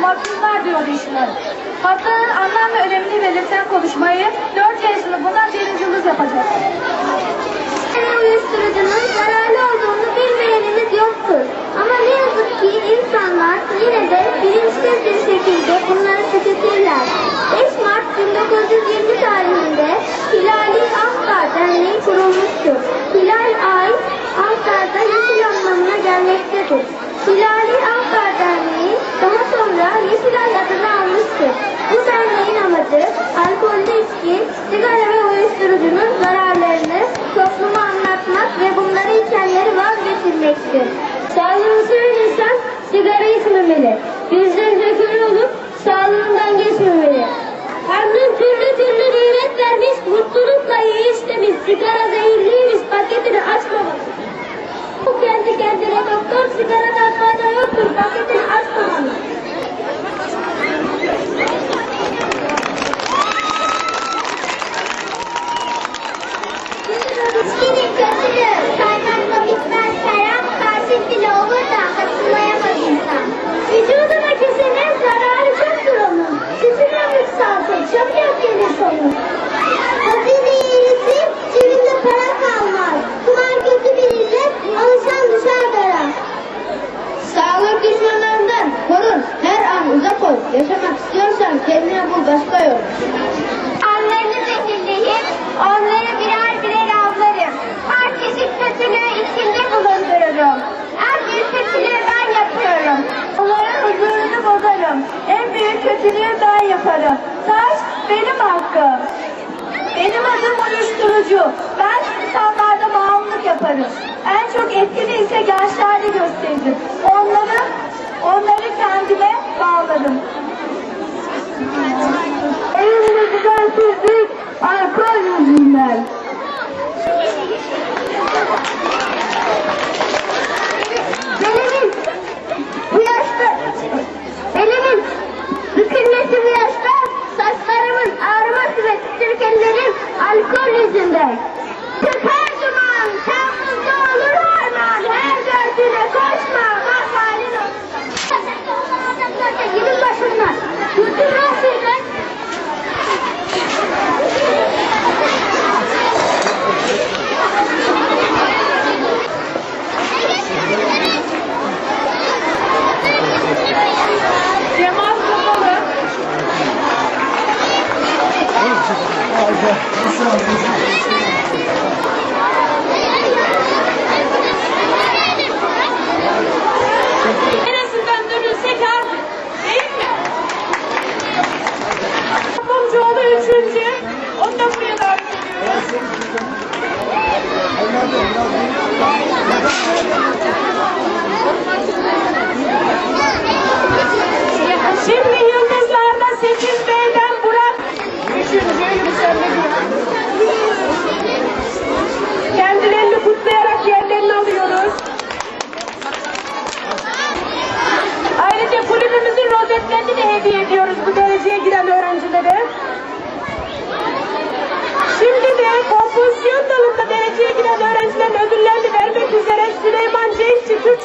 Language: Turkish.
mahkumlar diyor işler. Hakların anlam ve önemini belirten konuşmayı 4 C sınıfından Deniz Yıldız yapacak. uyuşturucunun zararlı olduğunu bilmeyenimiz yoktur. Ama ne yazık ki insanlar yine de bilinçsiz bir şekilde bunları tüketirler. 5 Mart 1920 tarihinde Hilali Ankar Derneği kurulmuştur. Hilal ay Ankara'da yeşil anlamına gelmektedir. Hilali sonra Yeşilay adını almıştır. Bu derneğin amacı alkollü içki, sigara ve uyuşturucunun zararlarını topluma anlatmak ve bunları içenleri vazgeçirmektir. Sağlığını seven insan sigara içmemeli. Yüzlerce kör olup sağlığından geçmemeli. Tanrım türlü türlü yok gelir sonu. Hazine iyisi, cebinde para kalmaz. Kumar kötü bir illet, alışan düşer dara. Sağlık düşmanlarından korun, her an uzak ol. Yaşamak istiyorsan kendine bul başka yol. Anlarını zehirleyip onları kötülüğü ben yaparım. Taş benim hakkım. Benim adım uyuşturucu. Ben insanlarda bağımlılık yaparım. En çok etkili ise gençlerde gösteririm. Onları, onları kendime bağlarım. Elimde düzensizlik alkol yüzünden. Giren öğrencilere. Şimdi de kompozisyon dalında dereceye giren öğrencilerin ödüllerini vermek üzere Süleyman Cenkçi Türkçe